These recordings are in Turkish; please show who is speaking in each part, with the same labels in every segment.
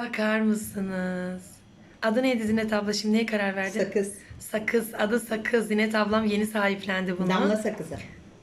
Speaker 1: Bakar mısınız? Adı neydi Zinet abla? Şimdi neye karar verdin?
Speaker 2: Sakız.
Speaker 1: Sakız. Adı Sakız. Zinet ablam yeni sahiplendi bunu.
Speaker 2: Damla sakızı.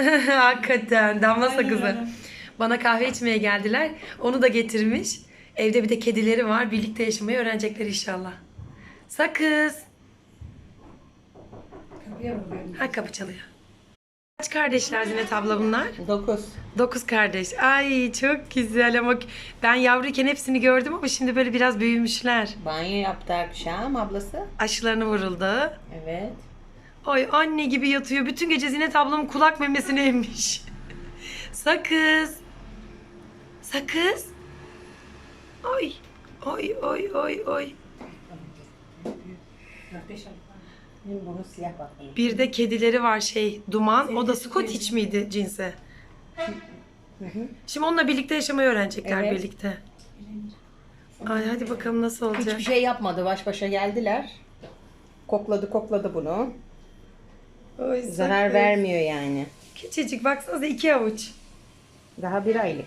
Speaker 1: Hakikaten. Damla sakızı. Bana kahve içmeye geldiler. Onu da getirmiş. Evde bir de kedileri var. Birlikte yaşamayı öğrenecekler inşallah. Sakız. Ha kapı çalıyor. Kaç kardeşler Zinet abla bunlar?
Speaker 2: Dokuz.
Speaker 1: Dokuz kardeş. Ay çok güzel ama ben yavruyken hepsini gördüm ama şimdi böyle biraz büyümüşler.
Speaker 2: Banyo yaptı akşam ablası.
Speaker 1: Aşılarını vuruldu.
Speaker 2: Evet.
Speaker 1: Ay anne gibi yatıyor. Bütün gece Zinet ablamın kulak memesini emmiş. Sakız. Sakız. Ay. Ay ay ay ay.
Speaker 2: Benim siyah bakayım.
Speaker 1: Bir de kedileri var şey Duman. O da Scottish miydi cinsi? Şimdi onunla birlikte yaşamayı öğrenecekler
Speaker 2: Evet.
Speaker 1: birlikte. Ay hadi bakalım nasıl olacak.
Speaker 2: Hiçbir şey yapmadı. Baş başa geldiler. Kokladı kokladı bunu.
Speaker 1: Ay,
Speaker 2: Zarar vermiyor yani.
Speaker 1: Küçücük baksanıza iki avuç.
Speaker 2: Daha bir aylık.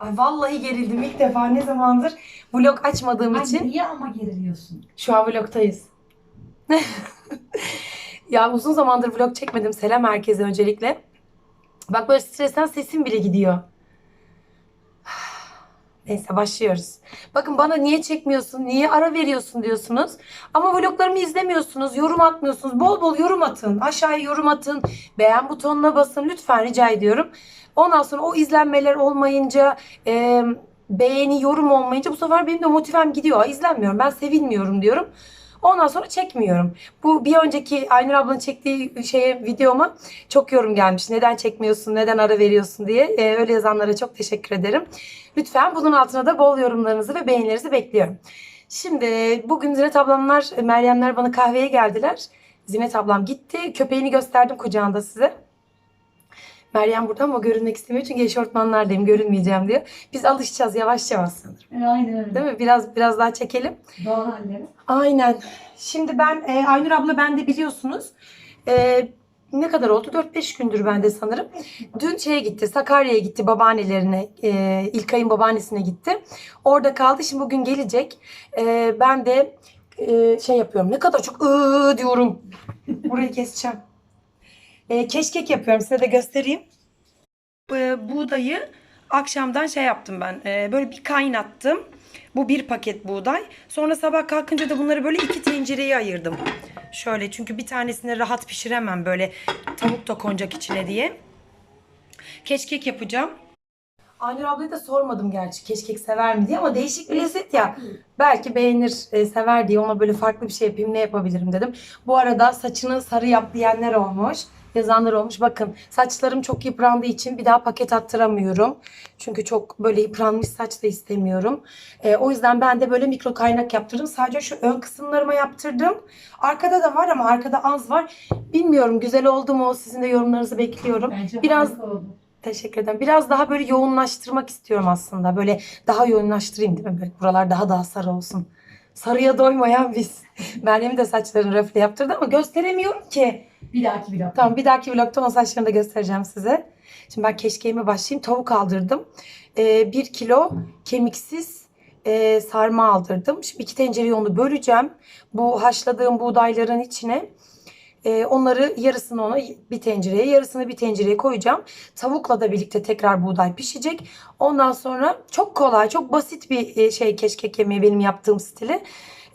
Speaker 1: Ay vallahi gerildim ilk defa ne zamandır vlog açmadığım
Speaker 3: Ay
Speaker 1: için.
Speaker 3: niye ama geriliyorsun?
Speaker 1: Şu an vlogtayız. ya uzun zamandır vlog çekmedim. Selam herkese öncelikle. Bak böyle stresten sesim bile gidiyor. Neyse başlıyoruz. Bakın bana niye çekmiyorsun, niye ara veriyorsun diyorsunuz. Ama vloglarımı izlemiyorsunuz, yorum atmıyorsunuz. Bol bol yorum atın. Aşağıya yorum atın. Beğen butonuna basın lütfen rica ediyorum. Ondan sonra o izlenmeler olmayınca, e, beğeni, yorum olmayınca bu sefer benim de motivem gidiyor. İzlenmiyorum, ben sevilmiyorum diyorum. Ondan sonra çekmiyorum. Bu bir önceki Aynur ablanın çektiği şeye videoma çok yorum gelmiş. Neden çekmiyorsun, neden ara veriyorsun diye. Ee, öyle yazanlara çok teşekkür ederim. Lütfen bunun altına da bol yorumlarınızı ve beğenilerinizi bekliyorum. Şimdi bugün Zinet ablamlar, Meryemler bana kahveye geldiler. Zinet ablam gitti. Köpeğini gösterdim kucağında size. Meryem burada ama görünmek istemiyor çünkü eşortmanlardayım görünmeyeceğim diyor. Biz alışacağız yavaş yavaş sanırım.
Speaker 3: E, aynen öyle.
Speaker 1: Değil mi? Biraz biraz daha çekelim.
Speaker 3: Doğal halleri.
Speaker 1: Aynen. Şimdi ben e, Aynur abla ben de biliyorsunuz. E, ne kadar oldu? 4-5 gündür bende sanırım. Dün şeye gitti. Sakarya'ya gitti babaannelerine. E, İlkay'ın babaannesine gitti. Orada kaldı. Şimdi bugün gelecek. E, ben de e, şey yapıyorum. Ne kadar çok ıı diyorum. Burayı keseceğim. E, keşkek yapıyorum. Size de göstereyim. E, buğdayı akşamdan şey yaptım ben. E, böyle bir kaynattım. Bu bir paket buğday. Sonra sabah kalkınca da bunları böyle iki tencereye ayırdım. Şöyle çünkü bir tanesini rahat pişiremem böyle tavuk da konacak içine diye. Keşkek yapacağım. Aynur ablayı da sormadım gerçi keşkek sever mi diye ama değişik bir lezzet ya. Belki beğenir, e, sever diye ona böyle farklı bir şey yapayım ne yapabilirim dedim. Bu arada saçını sarı yap diyenler olmuş. Yazanlar olmuş. Bakın saçlarım çok yıprandığı için bir daha paket attıramıyorum. Çünkü çok böyle yıpranmış saç da istemiyorum. E, o yüzden ben de böyle mikro kaynak yaptırdım. Sadece şu ön kısımlarıma yaptırdım. Arkada da var ama arkada az var. Bilmiyorum güzel oldu mu? Sizin de yorumlarınızı bekliyorum.
Speaker 3: Bence
Speaker 1: Biraz
Speaker 3: oldu.
Speaker 1: Teşekkür ederim. Biraz daha böyle yoğunlaştırmak istiyorum aslında. Böyle daha yoğunlaştırayım değil mi? Böyle buralar daha daha sarı olsun. Sarıya doymayan biz. Meryem'in de saçlarını röfle yaptırdı ama gösteremiyorum ki.
Speaker 3: Bir dahaki vlog.
Speaker 1: Tamam bir dahaki vlogta o saçlarını da göstereceğim size. Şimdi ben keşkeğime başlayayım. Tavuk aldırdım. Ee, bir kilo kemiksiz e, sarma aldırdım. Şimdi iki tencereye onu böleceğim. Bu haşladığım buğdayların içine e, onları yarısını ona bir tencereye yarısını bir tencereye koyacağım. Tavukla da birlikte tekrar buğday pişecek. Ondan sonra çok kolay çok basit bir e, şey keşkek yemeği benim yaptığım stili.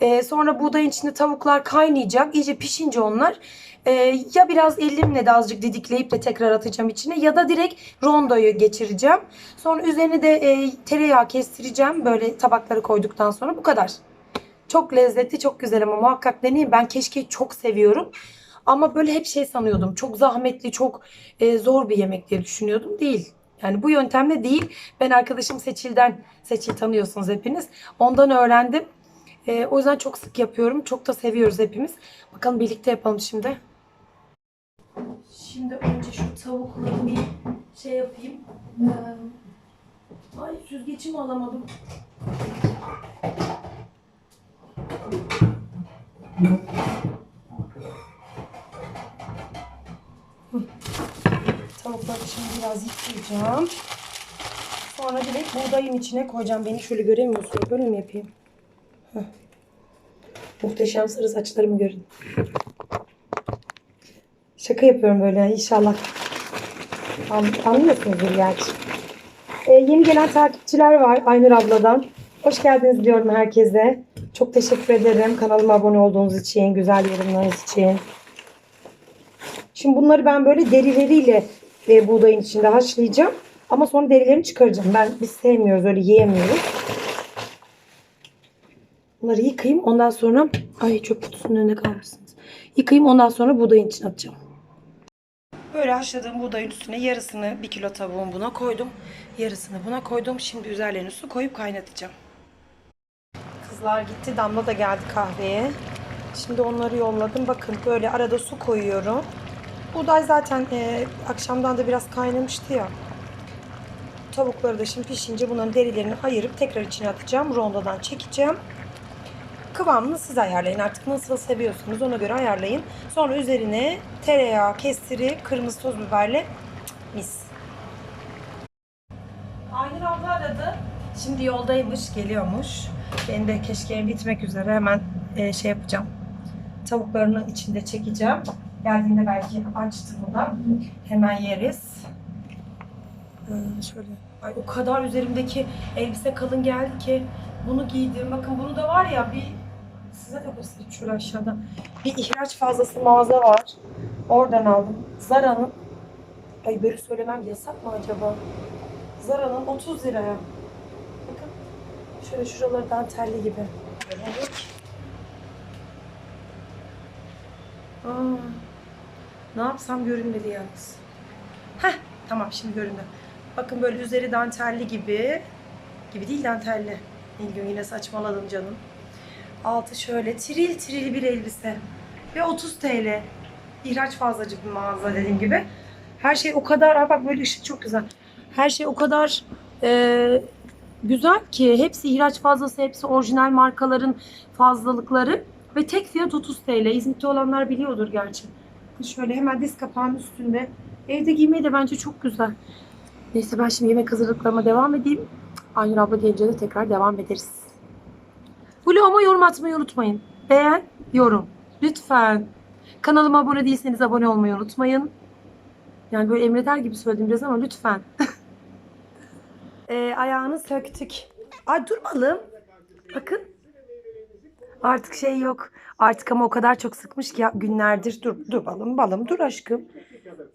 Speaker 1: E, sonra buğdayın içinde tavuklar kaynayacak. İyice pişince onlar e, ya biraz elimle de azıcık didikleyip de tekrar atacağım içine ya da direkt rondoyu geçireceğim. Sonra üzerine de e, tereyağı kestireceğim böyle tabakları koyduktan sonra bu kadar. Çok lezzetli, çok güzel ama muhakkak deneyin. Ben keşkeği çok seviyorum. Ama böyle hep şey sanıyordum. Çok zahmetli, çok e, zor bir yemek diye düşünüyordum. Değil. Yani bu yöntemle değil. Ben arkadaşım Seçil'den, Seçil tanıyorsunuz hepiniz. Ondan öğrendim. E, o yüzden çok sık yapıyorum. Çok da seviyoruz hepimiz. Bakalım birlikte yapalım şimdi. Şimdi önce şu tavukları bir şey yapayım. Ee, ay süzgecimi alamadım. Tavukları şimdi biraz yıkayacağım. Sonra direkt buğdayın içine koyacağım. Beni şöyle göremiyorsun. Böyle mi yapayım? Heh. Muhteşem sarı saçlarımı görün. Şaka yapıyorum böyle inşallah. An- Anlıyorsunuzdur gerçi. Ee, yeni gelen takipçiler var Aynur abladan. Hoş geldiniz diyorum herkese. Çok teşekkür ederim kanalıma abone olduğunuz için, güzel yorumlarınız için. Şimdi bunları ben böyle derileriyle e, buğdayın içinde haşlayacağım. Ama sonra derilerini çıkaracağım. Ben biz sevmiyoruz öyle yiyemiyoruz. Bunları yıkayayım ondan sonra ay çöp kutusunun önünde kalmışsınız. Yıkayayım ondan sonra buğdayın içine atacağım. Böyle haşladığım buğdayın üstüne yarısını bir kilo tavuğun buna koydum. Yarısını buna koydum. Şimdi üzerlerine su koyup kaynatacağım. Kızlar gitti. Damla da geldi kahveye. Şimdi onları yolladım. Bakın böyle arada su koyuyorum. Buğday zaten e, akşamdan da biraz kaynamıştı ya. Tavukları da şimdi pişince bunların derilerini ayırıp tekrar içine atacağım. Rondodan çekeceğim. Kıvamını siz ayarlayın. Artık nasıl seviyorsunuz ona göre ayarlayın. Sonra üzerine tereyağı, kestiri, kırmızı toz biberle cık, mis. Aynur abla aradı. Şimdi yoldaymış, geliyormuş. Ben de keşke bitmek üzere hemen e, şey yapacağım. Tavuklarını içinde çekeceğim. Geldiğinde belki açtı bu da. Hemen yeriz. Ee, şöyle. Ay o kadar üzerimdeki elbise kalın geldi ki bunu giydim. Bakın bunu da var ya bir de göstereyim şöyle aşağıda. Bir ihraç fazlası mağaza var. Oradan aldım. Zara'nın Ay böyle söylemem yasak mı acaba? Zara'nın 30 liraya. Bakın. Şöyle şuraları dantelli gibi. Renk. Aa, ne yapsam görünmedi yalnız. Heh, tamam şimdi göründü. Bakın böyle üzeri dantelli gibi. Gibi değil dantelli. Nilgün yine saçmaladım canım. Altı şöyle tiril tiril bir elbise. Ve 30 TL. İhraç fazlacı bir mağaza dediğim gibi. Her şey o kadar, Aa bak böyle ışık çok güzel. Her şey o kadar e, güzel ki hepsi ihraç fazlası, hepsi orijinal markaların fazlalıkları. Ve tek fiyat 30 TL. İzmit'te olanlar biliyordur gerçi. Şöyle hemen diz kapağının üstünde. Evde giymeyi de bence çok güzel. Neyse ben şimdi yemek hazırlıklarıma devam edeyim. Aynur abla gelince de tekrar devam ederiz. Vloguma yorum atmayı unutmayın. Beğen, yorum. Lütfen. Kanalıma abone değilseniz abone olmayı unutmayın. Yani böyle emreder gibi söyledim biraz ama lütfen. e, ayağını söktük. Ay dur balım. Bakın. Artık şey yok. Artık ama o kadar çok sıkmış ki günlerdir. Dur, dur balım, balım dur aşkım.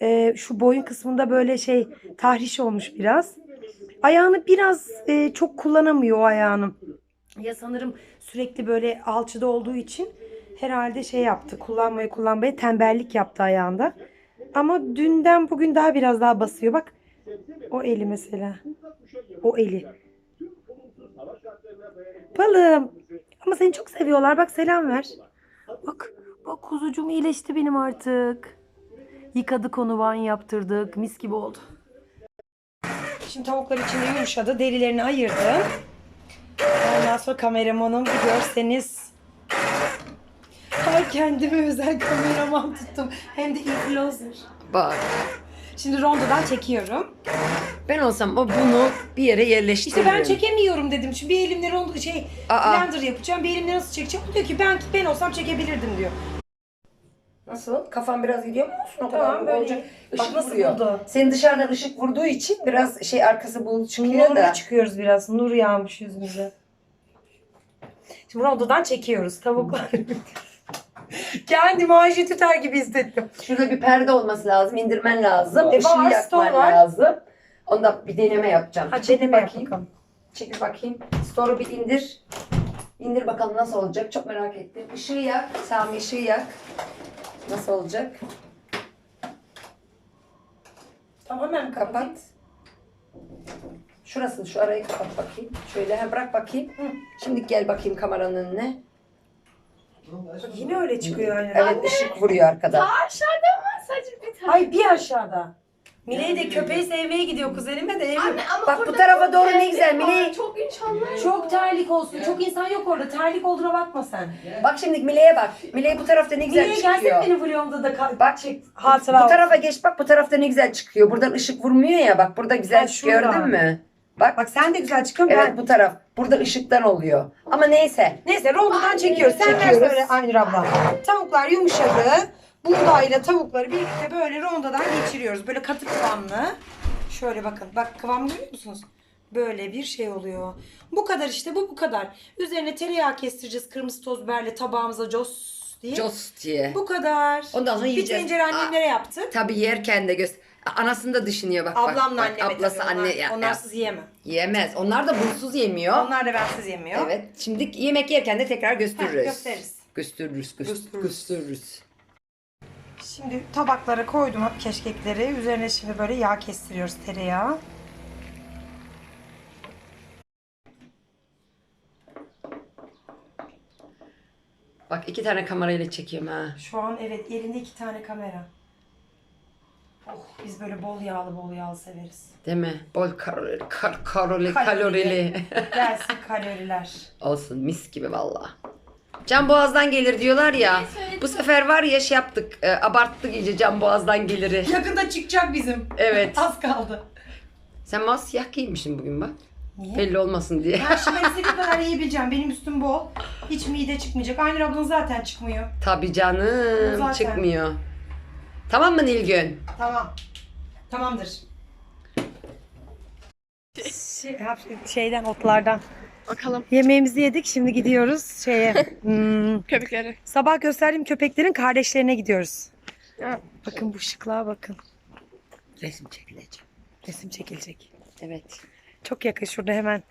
Speaker 1: E, şu boyun kısmında böyle şey tahriş olmuş biraz. Ayağını biraz e, çok kullanamıyor o ayağını. Ya sanırım sürekli böyle alçıda olduğu için herhalde şey yaptı. Kullanmayı kullanmayı tembellik yaptı ayağında. Ama dünden bugün daha biraz daha basıyor. Bak o eli mesela. O eli. Balım. Ama seni çok seviyorlar. Bak selam ver. Bak. Bak kuzucuğum iyileşti benim artık. Yıkadık onu banyo yaptırdık. Mis gibi oldu. Şimdi tavuklar içinde yumuşadı. Derilerini ayırdım. Ondan sonra kameramanım bir görseniz. Ay kendime özel kameraman tuttum. Hem de influencer.
Speaker 4: Bak
Speaker 1: Şimdi rondodan çekiyorum.
Speaker 4: ben olsam o bunu bir yere
Speaker 1: İşte
Speaker 4: yerleştiririm.
Speaker 1: ben çekemiyorum dedim. Şimdi bir elimle rondo şey
Speaker 4: Aa.
Speaker 1: blender yapacağım. Bir elimle nasıl çekeceğim? O diyor ki ben ben olsam çekebilirdim diyor. Nasıl?
Speaker 5: Kafan biraz gidiyor mu olsun o
Speaker 1: Tamam,
Speaker 5: kadar
Speaker 1: böyle.
Speaker 5: olacak.
Speaker 1: Bak
Speaker 5: Işık
Speaker 1: nasıl
Speaker 5: vuruyor.
Speaker 1: buldu?
Speaker 5: Senin dışarıdan ışık vurduğu için biraz şey arkası bulut çıkıyor
Speaker 1: Nurlu
Speaker 5: da.
Speaker 1: çıkıyoruz biraz. Nur yağmış yüzümüze. Şimdi rondodan çekiyoruz tavuklar. Kendimi Ayşe Tüter gibi hissettim.
Speaker 5: Şurada bir perde olması lazım, indirmen lazım.
Speaker 1: E,
Speaker 5: Işığı
Speaker 1: var,
Speaker 5: yakman
Speaker 1: var.
Speaker 5: lazım. Onda bir deneme yapacağım.
Speaker 1: Ha
Speaker 5: Çekil
Speaker 1: deneme yap
Speaker 5: bakayım.
Speaker 1: bakalım.
Speaker 5: Çekil bakayım. Store'u bir indir. İndir bakalım nasıl olacak. Çok merak ettim. Işığı yak. Sami ışığı yak. Nasıl olacak?
Speaker 1: Tamamen
Speaker 5: Kapat. Şurasını, şu arayı kapat bakayım. Şöyle ha, bırak bakayım. Şimdi gel bakayım kameranın önüne.
Speaker 1: Yine öyle çıkıyor yani.
Speaker 5: Evet ışık vuruyor arkadan.
Speaker 1: Ay bir aşağıda. Miley de köpeği sevmeye gidiyor kuzenime de evim.
Speaker 5: Bak bu tarafa doğru ne güzel Miley.
Speaker 6: Çok inşallah.
Speaker 1: Çok terlik olsun. Çok insan yok orada. Terlik olduğuna bakma sen.
Speaker 5: Bak şimdi Miley'e bak. Miley bu tarafta ne güzel
Speaker 1: Miley gelsene
Speaker 5: çıkıyor.
Speaker 1: benim vlogumda da ka-
Speaker 5: Bak
Speaker 1: çek.
Speaker 5: bu
Speaker 1: Hatıra.
Speaker 5: tarafa geç bak bu tarafta ne güzel çıkıyor. Buradan ışık vurmuyor ya bak burada güzel
Speaker 1: Ha,
Speaker 5: çıkıyor
Speaker 1: şuradan.
Speaker 5: gördün mü? Bak.
Speaker 1: Bak sen de güzel çıkıyorsun.
Speaker 5: Evet
Speaker 1: Ben...
Speaker 5: bu taraf. Burada ışıktan oluyor. Ama neyse.
Speaker 1: Neyse rondodan çekiyoruz. Sen ver
Speaker 5: Çekiyoruz.
Speaker 1: söyle Aynur abla. Tavuklar yumuşadı. Buğdayla tavukları birlikte böyle rondodan geçiriyoruz. Böyle katı kıvamlı. Şöyle bakın. Bak kıvamı görüyor musunuz? Böyle bir şey oluyor. Bu kadar işte bu bu kadar. Üzerine tereyağı kestireceğiz kırmızı toz biberle tabağımıza cos diye.
Speaker 5: Jos diye.
Speaker 1: Bu kadar.
Speaker 5: Ondan sonra
Speaker 1: Bir
Speaker 5: yiyeceğiz.
Speaker 1: tencere annemlere yaptık.
Speaker 5: Tabii yerken de göz. Anasını da düşünüyor bak bak.
Speaker 1: Ablamla
Speaker 5: bak,
Speaker 1: anneme
Speaker 5: Ablası
Speaker 1: tabii.
Speaker 5: anne
Speaker 1: Onlar,
Speaker 5: ya, ya.
Speaker 1: onlarsız yiyemem.
Speaker 5: yiyemez. Onlar da bunsuz yemiyor.
Speaker 1: Onlar da bensiz yemiyor.
Speaker 5: Evet. Şimdi yemek yerken de tekrar gösteririz.
Speaker 1: gösteririz.
Speaker 5: Gösteririz. göster-
Speaker 1: Gösteririz.
Speaker 5: Gösteririz.
Speaker 1: Şimdi tabaklara koydum keşkekleri. Üzerine şimdi böyle yağ kestiriyoruz tereyağı.
Speaker 5: Bak iki tane kamerayla çekiyorum ha.
Speaker 1: Şu an evet elinde iki tane kamera. Oh biz böyle bol yağlı bol yağlı severiz.
Speaker 5: Değil mi? Bol kalorili, kar, kalorili,
Speaker 1: Kalorili. Gelsin kaloriler.
Speaker 5: Olsun mis gibi valla. Can boğazdan gelir diyorlar ya. Bu sefer var ya şey yaptık. e, abarttık iyice can boğazdan geliri.
Speaker 1: Yakında çıkacak bizim.
Speaker 5: Evet.
Speaker 1: Az kaldı.
Speaker 5: Sen mas siyah giymişsin bugün bak.
Speaker 1: Niye?
Speaker 5: Belli olmasın diye.
Speaker 1: Ben şimdi istediğim kadar yiyebileceğim. Benim üstüm bol. Hiç mide çıkmayacak. Aynur ablanın zaten çıkmıyor.
Speaker 5: Tabii canım
Speaker 1: Zaten.
Speaker 5: çıkmıyor. Tamam mı Nilgün?
Speaker 1: Tamam. Tamamdır. şeyden otlardan.
Speaker 2: Bakalım.
Speaker 1: Yemeğimizi yedik. Şimdi gidiyoruz şeye. hmm,
Speaker 2: Köpekleri.
Speaker 1: sabah gösterdiğim köpeklerin kardeşlerine gidiyoruz.
Speaker 2: Ya.
Speaker 1: Bakın bu şıklığa bakın.
Speaker 5: Resim çekilecek.
Speaker 1: Resim çekilecek.
Speaker 5: Evet.
Speaker 1: Çok yakın şurada hemen.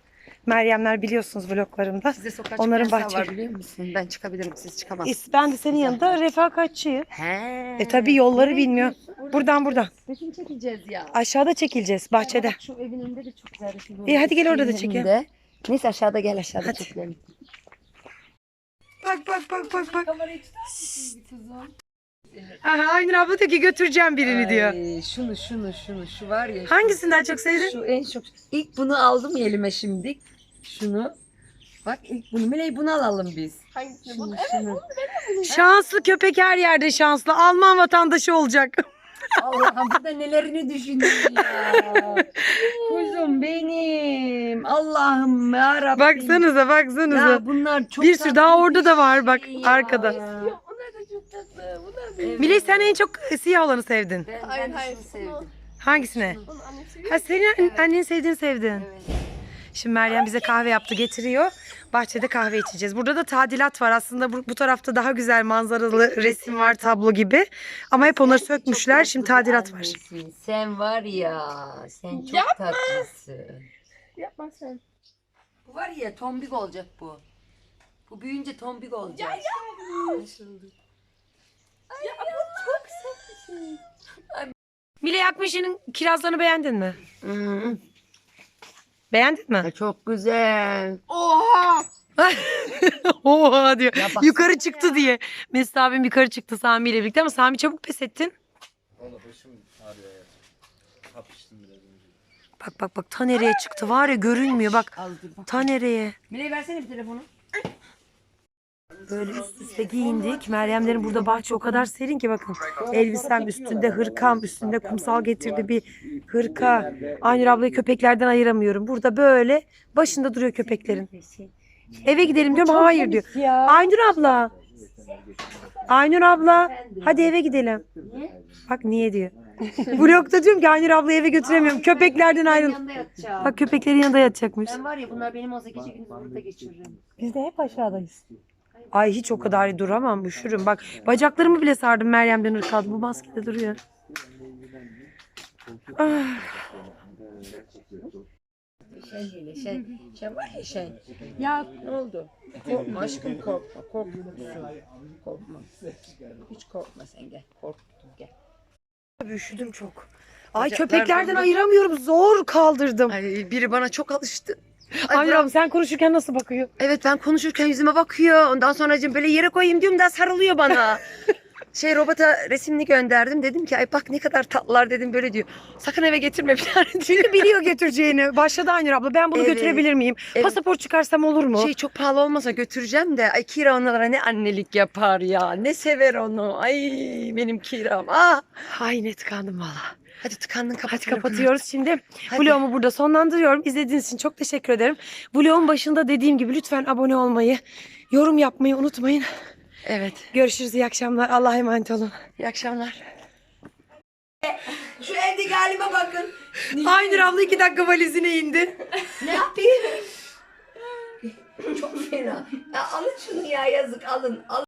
Speaker 1: Meryemler biliyorsunuz vloglarımda.
Speaker 5: Size sokağa
Speaker 1: Onların bahçe-
Speaker 5: var biliyor musun? Ben çıkabilirim siz çıkamazsınız.
Speaker 1: İs- Ben de senin yanında refakatçiyim.
Speaker 5: He.
Speaker 1: E tabi yolları bilmiyor. Buradan buradan.
Speaker 4: Resim çekeceğiz ya.
Speaker 1: Aşağıda çekileceğiz bahçede.
Speaker 4: Bak Şu evin önünde de çok güzel resim.
Speaker 1: İyi hadi gel orada da çekelim.
Speaker 5: Neyse aşağıda gel aşağıda
Speaker 1: Hadi.
Speaker 5: çekelim.
Speaker 1: Bak bak bak bak bak.
Speaker 4: Kamerayı tutar mısın bir kızım?
Speaker 1: Aha, Aynur abla diyor ki götüreceğim birini diyor.
Speaker 5: Ay, şunu şunu şunu şu var ya.
Speaker 1: Hangisini daha çok sevdin?
Speaker 5: Şu en çok. İlk bunu aldım elime şimdi. Şunu. Bak ilk bunu. Miley bunu alalım biz.
Speaker 2: Hangisini
Speaker 5: Şunu
Speaker 2: bu?
Speaker 5: şunu.
Speaker 1: Şanslı köpek her yerde şanslı. Alman vatandaşı olacak.
Speaker 5: Allah'ım bu da nelerini düşündün ya. Allah'ım ya Rabbim.
Speaker 1: Baksanıza baksanıza.
Speaker 5: Ya bunlar çok
Speaker 1: bir sürü daha orada da var bak
Speaker 5: şey ya.
Speaker 1: arkada.
Speaker 2: Onlar da çok tatlı. Bunlar da.
Speaker 5: Evet.
Speaker 1: Miley sen en çok siyah olanı sevdin.
Speaker 5: Ben,
Speaker 2: Hayır,
Speaker 5: ben
Speaker 2: hayır,
Speaker 5: şunu sevdim.
Speaker 2: Onun annesi
Speaker 1: Ha senin annen sevdiğini sevdin.
Speaker 5: Evet.
Speaker 1: Şimdi Meryem bize kahve yaptı getiriyor. Bahçede kahve içeceğiz. Burada da tadilat var. Aslında bu, bu tarafta daha güzel manzaralı resim var tablo gibi. Ama hep onları sökmüşler. Şimdi tadilat var.
Speaker 5: Annesin, Sen var ya. Sen çok
Speaker 2: Yapma.
Speaker 5: tatlısın.
Speaker 2: Yapma sen.
Speaker 5: Bu var ya tombik olacak bu. Bu büyüyünce tombik olacak.
Speaker 2: Ya ya.
Speaker 5: Nasıldı?
Speaker 2: Ya bu çok sevmişsin.
Speaker 1: Mile Yakmış'ın kirazlarını beğendin mi?
Speaker 5: Hmm,
Speaker 1: Beğendin mi?
Speaker 5: çok güzel.
Speaker 2: Oha.
Speaker 1: Oha diyor.
Speaker 5: Ya
Speaker 1: yukarı çıktı diye. Mesut abim yukarı çıktı Sami ile birlikte ama Sami çabuk pes ettin.
Speaker 6: Valla başım ağrıyor ya. Hapıştım biraz önce.
Speaker 1: Bak bak bak ta nereye çıktı var ya görünmüyor bak. Ta nereye?
Speaker 5: Miley versene bir telefonu.
Speaker 1: Böyle üst üste giyindik. Meryemlerin burada bahçe o kadar serin ki bakın. Elbisem üstünde hırkam üstünde kumsal getirdi bir hırka. Aynur ablayı köpeklerden ayıramıyorum. Burada böyle başında duruyor köpeklerin. Eve gidelim diyorum hayır diyor. Aynur abla. Aynur abla hadi eve gidelim. Bak niye diyor. Vlogda diyorum ki Aynur ablayı eve götüremiyorum. Köpeklerden ayrıl.
Speaker 4: Yanında yatacağım.
Speaker 1: Bak köpeklerin yanında yatacakmış.
Speaker 4: Ben var ya bunlar benim olsa gece gündüz burada geçiririm.
Speaker 1: Biz de hep aşağıdayız. Ay hiç o kadar duramam üşürüm. Bak bacaklarımı bile sardım Meryem'den ırkaldı. Bu maskede duruyor. Ah,
Speaker 5: Şey şey. Şey var ya şey.
Speaker 2: Ya
Speaker 5: Ne oldu? Korkma aşkım korkma. Korkma. Korkma. Hiç korkma sen gel. Korktum gel.
Speaker 1: Abi üşüdüm çok. Ay
Speaker 5: Bacaklar
Speaker 1: köpeklerden
Speaker 5: bana-
Speaker 1: ayıramıyorum. Zor kaldırdım.
Speaker 5: Ay biri bana çok alıştı. Ay, bırak-
Speaker 1: sen konuşurken nasıl bakıyor?
Speaker 5: Evet ben konuşurken yüzüme bakıyor. Ondan sonra böyle yere koyayım diyorum da sarılıyor bana. şey robota resimini gönderdim. Dedim ki ay bak ne kadar tatlılar dedim böyle diyor. Sakın eve getirme tane diyor.
Speaker 1: Çünkü biliyor götüreceğini. Başladı Aynur abla. Ben bunu
Speaker 5: Evet.
Speaker 1: götürebilir miyim?
Speaker 5: Evet.
Speaker 1: Pasaport çıkarsam olur mu?
Speaker 5: Şey çok pahalı olmasa götüreceğim de ay Kira onlara ne annelik yapar ya. Ne sever onu. Ay benim Kiram. Ah.
Speaker 1: Ay net kandım valla.
Speaker 5: Hadi tıkandın
Speaker 1: Hadi
Speaker 5: kapatıyorum.
Speaker 1: kapatıyoruz şimdi.
Speaker 5: Hadi.
Speaker 1: Vlogumu burada sonlandırıyorum. İzlediğiniz için çok teşekkür ederim. Vlogun başında dediğim gibi lütfen abone olmayı, yorum yapmayı unutmayın.
Speaker 5: Evet.
Speaker 1: Görüşürüz. iyi akşamlar. Allah'a emanet olun.
Speaker 5: İyi akşamlar. Şu evdeki halime bakın.
Speaker 1: Aynur abla iki dakika valizine indi.
Speaker 5: Ne yapayım? Çok fena. Ya alın şunu ya yazık alın. alın.